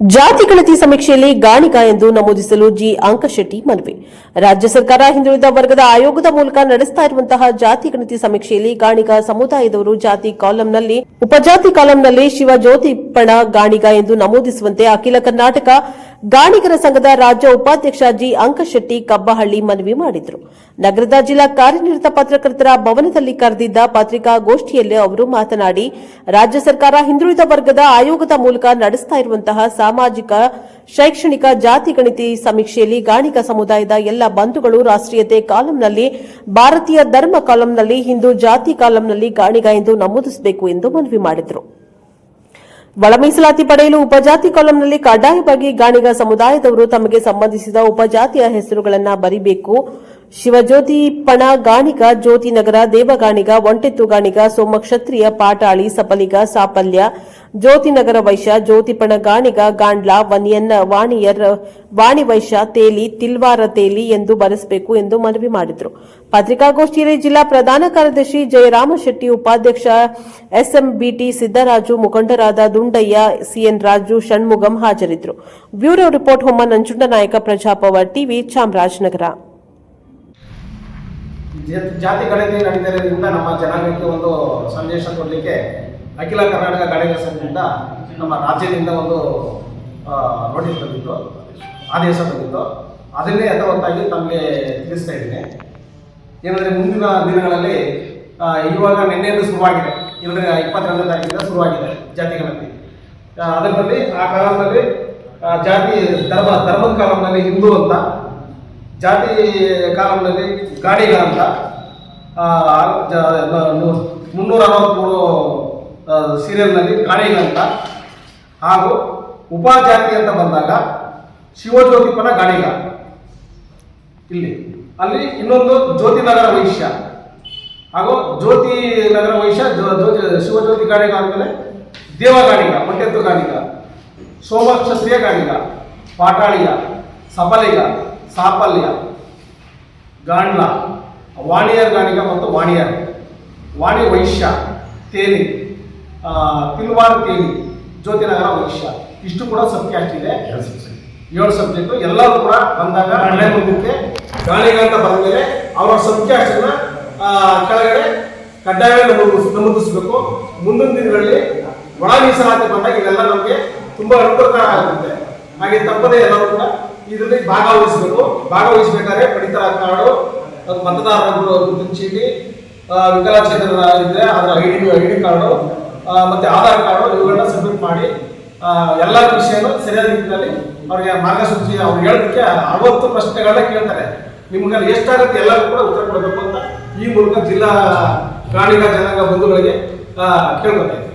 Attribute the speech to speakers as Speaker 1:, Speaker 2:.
Speaker 1: ಜಾತಿ ಗಣತಿ ಸಮೀಕ್ಷೆಯಲ್ಲಿ ಗಾಣಿಗ ಎಂದು ನಮೂದಿಸಲು ಜಿ. ಅಂಕಶೆಟ್ಟಿ ಮನವಿ. ರಾಜ್ಯ ಸರ್ಕಾರ ಹಿಂದುಳಿದ ವರ್ಗದ ಆಯೋಗದ ಮೂಲಕ ನಡೆಸ್ತಾ ಇರುವಂತಹ ಜಾತಿ ಗಣತಿ ಸಮೀಕ್ಷೆಯಲ್ಲಿ ಗಾಣಿಗ ಸಮುದಾಯದವರು ಜಾತಿ ಕಾಲಂನಲ್ಲಿ, ಉಪಜಾತಿ ಕಾಲಂನಲ್ಲಿ ಶಿವಜ್ಯೋತಿಪ್ಪಣ ಗಾಣಿಗ ಎಂದು ನಮೂದಿಸುವಂತೆ ಅಖಿಲ ಕರ್ನಾಟಕ ಗಾಣಿಗರ ಸಂಘದ ರಾಜ್ಯ ಉಪಾಧ್ಯಕ್ಷ ಜಿ. ಅಂಕಶೆಟ್ಟಿ ಕಬ್ಬಹಳ್ಳಿ ಮನವಿ ಮಾಡಿದರು. ನಗರದ ಜಿಲ್ಲಾ ಕಾರ್ಯನಿರತ ಪತ್ರಕರ್ತರ ಭವನದಲ್ಲಿ ಕರೆದಿದ್ದ ಪತ್ರಿಕಾಗೋಷ್ಠಿಯಲ್ಲಿ ಅವರು ಮಾತನಾಡಿ, ರಾಜ್ಯ ಸರ್ಕಾರ ಹಿಂದುಳಿದ ವರ್ಗದ ಆಯೋಗದ ಮೂಲಕ ನಡೆಸ್ತಾ ಇರುವಂತಹ ಸಾಮಾಜಿಕ, ಶೈಕ್ಷಣಿಕ, ಜಾತಿ ಗಣಿತಿ ಸಮೀಕ್ಷೆಯಲ್ಲಿ ಗಾಣಿಕ ಸಮುದಾಯದ ಎಲ್ಲ ಬಂಧುಗಳು ರಾಷ್ಟ್ರೀಯತೆ ಕಾಲಂನಲ್ಲಿ, ಭಾರತೀಯ ಧರ್ಮ ಕಾಲಂನಲ್ಲಿ, ಹಿಂದೂ ಜಾತಿ ಕಾಲಂನಲ್ಲಿ ಗಾಣಿಗ ಎಂದು ನಮೂದಿಸಬೇಕು ಎಂದು ಮನವಿ ಮಾಡಿದರು. ಒಳ ಮೀಸಲಾತಿ ಪಡೆಯಲು ಉಪಜಾತಿ ಕಾಲಂನಲ್ಲಿ ಕಡ್ಡಾಯವಾಗಿ ಗಾಣಿಗ ಸಮುದಾಯದವರು ತಮಗೆ ಸಂಬಂಧಿಸಿದ ಉಪಜಾತಿಯ ಹೆಸರುಗಳನ್ನು ಬರಿಬೇಕು. ಶಿವಜ್ಯೋತಿ ಪಣ ಗಾಣಿಗ, ಜ್ಯೋತಿ ನಗರ, ದೇವಗಾಣಿಗ, ಒಂಟೆತ್ತು ಗಾಣಿಗ, ಸೋಮಕ್ಷತ್ರಿಯ, ಪಾಟಾಳಿ, ಸಪಲಿಗ, ಸಾಪಲ್ಯ ಜ್ಯೋತಿನಗರ ವೈಶ್ಯ ಜ್ಯೋತಿಪಣ ಗಾಣಿಗ, ಗಾಂಡ್ಲ, ವನಿಯನ್ನ, ವಾಣಿಯರ್, ವಾಣಿ ವೈಶ್ಯ, ತೇಲಿ, ತಿಲ್ವಾರ ತೇಲಿ ಎಂದು ಬರೆಸಬೇಕು ಎಂದು ಮನವಿ ಮಾಡಿದರು. ಪತ್ರಿಕಾಗೋಷ್ಠಿಯಲ್ಲಿ ಜಿಲ್ಲಾ ಪ್ರಧಾನ ಕಾರ್ಯದರ್ಶಿ ಜಯರಾಮ ಶೆಟ್ಟಿ ಉಪಾಧ್ಯಕ್ಷ ಎಸ್ಎಂಬಿಟಿ ಸಿದ್ದರಾಜು, ಮುಖಂಡರಾದ ದುಂಡಯ್ಯ, ಸಿಎನ್ ರಾಜು, ಷಣ್ಮುಗಂ ಹಾಜರಿದ್ದರು. Bureau report Homma Nanjundanayaka Praja Power TV Chamarajanagar.
Speaker 2: ಜಾತಿ ಗಣತಿ ನಡೀತಿರೋದ್ರಿಂದ ನಮ್ಮ ಜನಾಂಗಕ್ಕೆ ಒಂದು ಸಂದೇಶ ಕೊಡಲಿಕ್ಕೆ ಅಖಿಲ ಕರ್ನಾಟಕ ಗಾಣಿಗ ಸಂಘದಿಂದ ನಮ್ಮ ರಾಜ್ಯದಿಂದ ಒಂದು ನೋಟಿಸ್ ಬಂದಿತ್ತು, ಆದೇಶ ಬಂದಿತ್ತು. ಅದನ್ನೇ ಯಥಾವತ್ತಾಗಿ ತಮಗೆ ತಿಳಿಸ್ತಾ ಇದ್ದೀನಿ. ಏನಂದರೆ ಮುಂದಿನ ದಿನಗಳಲ್ಲಿ ಇವಾಗ ನಿನ್ನೆಯಿಂದ ಶುರುವಾಗಿದೆ. ಇಲ್ಲದ್ರೆ ಇಪ್ಪತ್ತೆರಡನೇ ತಾರೀಕಿಂದ ಶುರುವಾಗಿದೆ ಜಾತಿ ಗಣತಿ. ಅದರಲ್ಲಿ ಆ ಕಾಲದಲ್ಲಿ ಜಾತಿ ಧರ್ಮ, ಧರ್ಮದ ಕಾಲಂನಲ್ಲಿ ಹಿಂದೂ ಅಂತ ಜಾತಿ ಕಾಲಂನಲ್ಲಿ ಗಾಡಿಗ ನು- ಮುನ್ನೂರ ಅರವತ್ತ್ಮೂರು ಸೀರಿಯಲ್ನಲ್ಲಿ ಗಾಡಿಗ ಅಂತ ಹಾಗೂ ಉಪಜಾತಿ ಅಂತ ಬಂದಾಗ ಶಿವಜ್ಯೋತಿಪನ ಗಾಡಿಗ. ಇಲ್ಲಿ, ಅಲ್ಲಿ ಇನ್ನೊಂದು ಜ್ಯೋತಿ ನಗರ ವೈಶ್ಯ. ಹಾಗೂ ಜ್ಯೋತಿ ನಗರ ವೈಶ್ಯ ಜ್ಯೋತಿ ಶಿವಜ್ಯೋತಿ ಗಾಡಿಗ ಆದಮೇಲೆ ದೇವಗಾಣಿಗ ಹೊಟ್ಟೆತ್ತು ಗಾಣಿಗ ಸೋಮ ಕ್ಷತ್ರಿಯ ಗಾಣಿಗ ಪಾಟಾಳಿಯ ಸಬಲಿಗ. ಸಾಪಲ್ಯ ಗಾಂಡ್ಲ ವಾಣಿಯರ್ ಗಾಣಿಗ ಮತ್ತು ವಾಣಿಯರ್. ವಾಣಿ ವೈಶ್ಯ ತೇಲಿ ತಿಲ್ವಾರ್ ತೇಲಿ ಜ್ಯೋತಿನಗರ ವೈಶ್ಯ. ಇಷ್ಟು ಕೂಡ ಸಬ್ಜೆಕ್ಟ್ ಇದೆ. ಏಳು ಸಬ್ಜೆಕ್ಟು ಎಲ್ಲರೂ ಕೂಡ ಬಂದಾಗ ಹಳೆ ಮುಂದಕ್ಕೆ ಗಾಣಿಗ ಅಂತ ಬಂದ ಮೇಲೆ ಅವರ ಸಬ್ಜೆಕ್ಟ್ನ ಕೆಳಗಡೆ ಕಡ್ಡಾಯವಾಗಿ ನಮೂದಿಸ್ ನಮೂದಿಸಬೇಕು. ಮುಂದಿನ ದಿನಗಳಲ್ಲಿ ಒಳ ಮೀಸಲಾತಿ ಬಂದಾಗ ಇವೆಲ್ಲ ನಮಗೆ ತುಂಬಾ ಅನುಕೂಲಕರ ಆಗುತ್ತೆ. ಹಾಗೆ ತಪ್ಪದೇ ಎಲ್ಲರೂ ಕೂಡ ಇದರಲ್ಲಿ ಭಾಗವಹಿಸಬೇಕು ಭಾಗವಹಿಸಬೇಕಾದ್ರೆ ಪಡಿತರ ಕಾರ್ಡು ಮತದಾರರ ಚೀಟಿ ಇದ್ರೆ ಅದರ I D I D card ಮತ್ತೆ ಆಧಾರ್ ಕಾರ್ಡು ಇವುಗಳನ್ನ ಸಬ್ಮಿಟ್ ಮಾಡಿ ಎಲ್ಲ ವಿಷಯನೂ ಸರಿಯಾದ ರೀತಿಯಲ್ಲಿ ಅವ್ರಿಗೆ ಮಾರ್ಗಸೂಚಿ ಅವ್ರು ಹೇಳೋದಕ್ಕೆ ಅರವತ್ತು ಪ್ರಶ್ನೆಗಳನ್ನ ಕೇಳ್ತಾರೆ. ನಿಮ್ಗೆ ಎಷ್ಟಾಗುತ್ತೆ ಎಲ್ಲರೂ ಕೂಡ ಉತ್ತರ ಕೊಡಬೇಕು ಅಂತ ಈ ಮೂಲಕ ಜಿಲ್ಲಾ ಪ್ರಾಣಿಗಳ ಜನಾಂಗ ಬಂಧುಗಳಿಗೆ ಆ, ಕೇಳ್ಕೊತಾ ಇದ್ದೀನಿ.